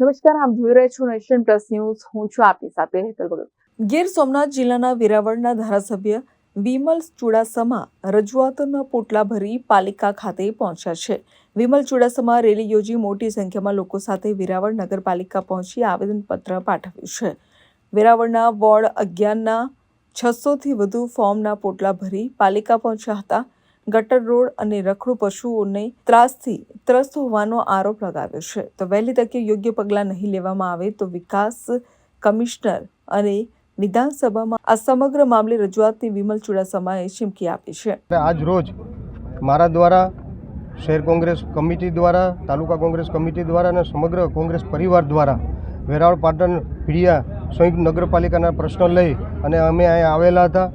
નમસ્કાર, આપ જોઈ રહ્યા છો નેશન પ્લસ ન્યૂઝ. હું છું આપની સાથે હેતલ ભગત. ગીર સોમનાથ જિલ્લાના વેરાવળના ધારાસભ્ય વિમલ ચુડાસમા રજૂઆતોના પોટલા ભરી પાલિકા ખાતે પહોંચ્યા છે. વિમલ ચુડાસમા રેલી યોજી મોટી સંખ્યામાં લોકો સાથે વેરાવળ નગરપાલિકા પહોંચી આવેદનપત્ર પાઠવ્યું છે. વેરાવળના વોર્ડ અગિયારના છસોથી વધુ ફોર્મના પોટલા ભરી પાલિકા પહોંચ્યા હતા. ગટર રોડ અને રખડુ પશુઓને ત્રાસથી ત્રસ્ત હોવાનો આરોપ લગાવ્યો છે. તો વહેલી તકે યોગ્ય પગલાં નહીં લેવામાં આવે તો વિકાસ કમિશનર અને વિધાનસભામાં આ સમગ્ર મામલે રજૂઆતની વિમલ ચુડાસમાએ ચીમકી આપી છે. આજ રોજ મારા દ્વારા, શહેર કોંગ્રેસ કમિટી દ્વારા, તાલુકા કોંગ્રેસ કમિટી દ્વારા અને સમગ્ર કોંગ્રેસ પરિવાર દ્વારા વેરાવળ પાટણ પીડિયા સંયુક્ત નગરપાલિકાના પ્રશ્નો લઈ અને અમે અહીંયા આવેલા હતા.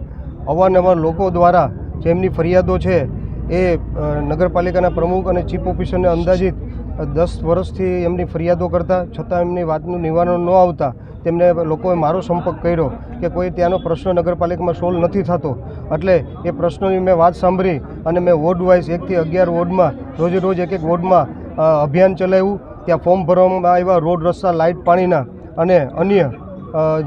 અવારનવાર લોકો દ્વારા જેમની ફરિયાદો છે એ નગરપાલિકાના પ્રમુખ અને ચીફ ઓફિસરને અંદાજિત દસ વર્ષથી એમની ફરિયાદો કરતા, છતાં એમની વાતનું નિવારણ ન આવતા તેમને લોકોએ મારો સંપર્ક કર્યો કે કોઈ ત્યાંનો પ્રશ્ન નગરપાલિકામાં સોલ્વ નથી થતો. એટલે એ પ્રશ્નોની મેં વાત સાંભળી અને મેં વોર્ડ વાઇઝ એકથી અગિયાર વોર્ડમાં રોજે રોજ એક એક વોર્ડમાં અભિયાન ચલાવ્યું. ત્યાં ફોર્મ ભરવામાં આવ્યા, રોડ, રસ્તા, લાઇટ, પાણીના અને અન્ય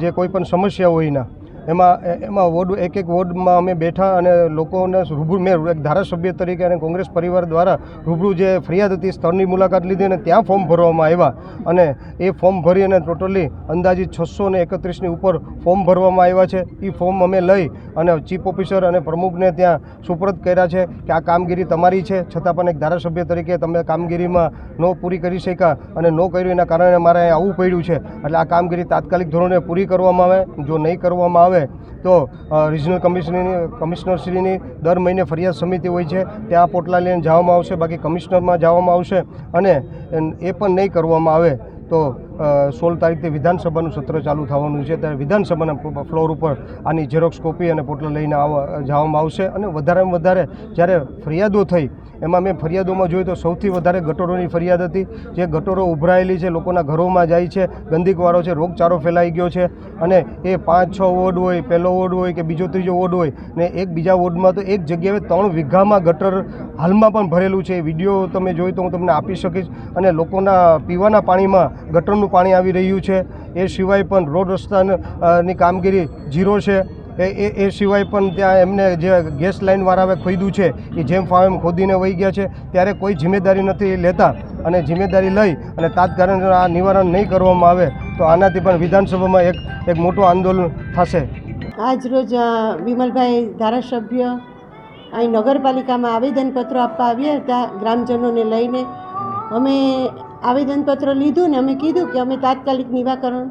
જે કોઈ પણ સમસ્યા હોય એના. એમાં એમાં વોર્ડ, એક એક વોર્ડમાં અમે બેઠા અને લોકોને રૂબરૂ, મેં એક ધારાસભ્ય તરીકે અને કોંગ્રેસ પરિવાર દ્વારા રૂબરૂ જે ફરિયાદ હતી સ્થળની મુલાકાત લીધી અને ત્યાં ફોર્મ ભરવામાં આવ્યા. અને એ ફોર્મ ભરી અને ટોટલી અંદાજિત છસો ને એકત્રીસની ઉપર ફોર્મ ભરવામાં આવ્યા છે. એ ફોર્મ અમે લઈ અને ચીફ ઓફિસર અને પ્રમુખને ત્યાં સુપરત કર્યા છે કે આ કામગીરી તમારી છે. છતાં પણ એક ધારાસભ્ય તરીકે તમે કામગીરીમાં ન પૂરી કરી શક્યા અને ન કર્યું. એના કારણે મારે આવવું પડ્યું છે. એટલે આ કામગીરી તાત્કાલિક ધોરણે પૂરી કરવામાં આવે. જો નહીં કરવામાં આવે તો રિજનલ કમિશનરની કમિશનરશ્રીની દર મહિને ફરિયાદ સમિતિ હોય છે, ત્યાં પોટલા લઈને જવામાં આવશે, બાકી કમિશનરમાં જવામાં આવશે અને એ પણ નહીં કરવામાં આવે તો સોળ તારીખથી વિધાનસભાનું સત્ર ચાલુ થવાનું છે, ત્યારે વિધાનસભાના ફ્લોર ઉપર આની ઝેરોક્સ કોપી અને પોટલા લઈને આવવા જવામાં આવશે અને વધારેમાં વધારે જ્યારે ફરિયાદો થઈ એમાં મેં ફરિયાદોમાં જોયું તો સૌથી વધારે ગટરોની ફરિયાદ હતી, જે ગટોરો ઉભરાયેલી છે, લોકોના ઘરોમાં જાય છે, ગંદીકવાળો છે, રોગચાળો ફેલાઈ ગયો છે અને એ પાંચ, છ વોર્ડ હોય, પહેલો વોર્ડ હોય કે બીજો ત્રીજો વોર્ડ હોય ને એક બીજા વોર્ડમાં તો એક જગ્યાએ ત્રણ વીઘામાં ગટર હાલમાં પણ ભરેલું છે. એ વીડિયો તમે જોઈ તો હું તમને આપી શકીશ અને લોકોના પીવાના પાણીમાં ગટરનું પાણી આવી રહ્યું છે. એ સિવાય પણ રોડ રસ્તાની કામગીરી ઝીરો છે. એ એ સિવાય પણ ત્યાં એમને જે ગેસ લાઇનવાળાએ ખોદ્યું છે એ જેમ ફાવે એમ ખોદીને વહી ગયા છે ત્યારે કોઈ જિમ્મેદારી નથી લેતા અને જિમ્મેદારી લઈ અને તાત્કાલિક આ નિવારણ નહીં કરવામાં આવે તો આનાથી પણ વિધાનસભામાં એક એક મોટું આંદોલન થશે. આજ રોજ અ, વિમલભાઈ ધારાસભ્ય અહીં નગરપાલિકામાં આવેદનપત્રો આપવા આવ્યા હતા ગ્રામજનોને લઈને. અમે આવેદનપત્ર લીધું ને અમે કીધું કે અમે તાત્કાલિક નિરાકરણ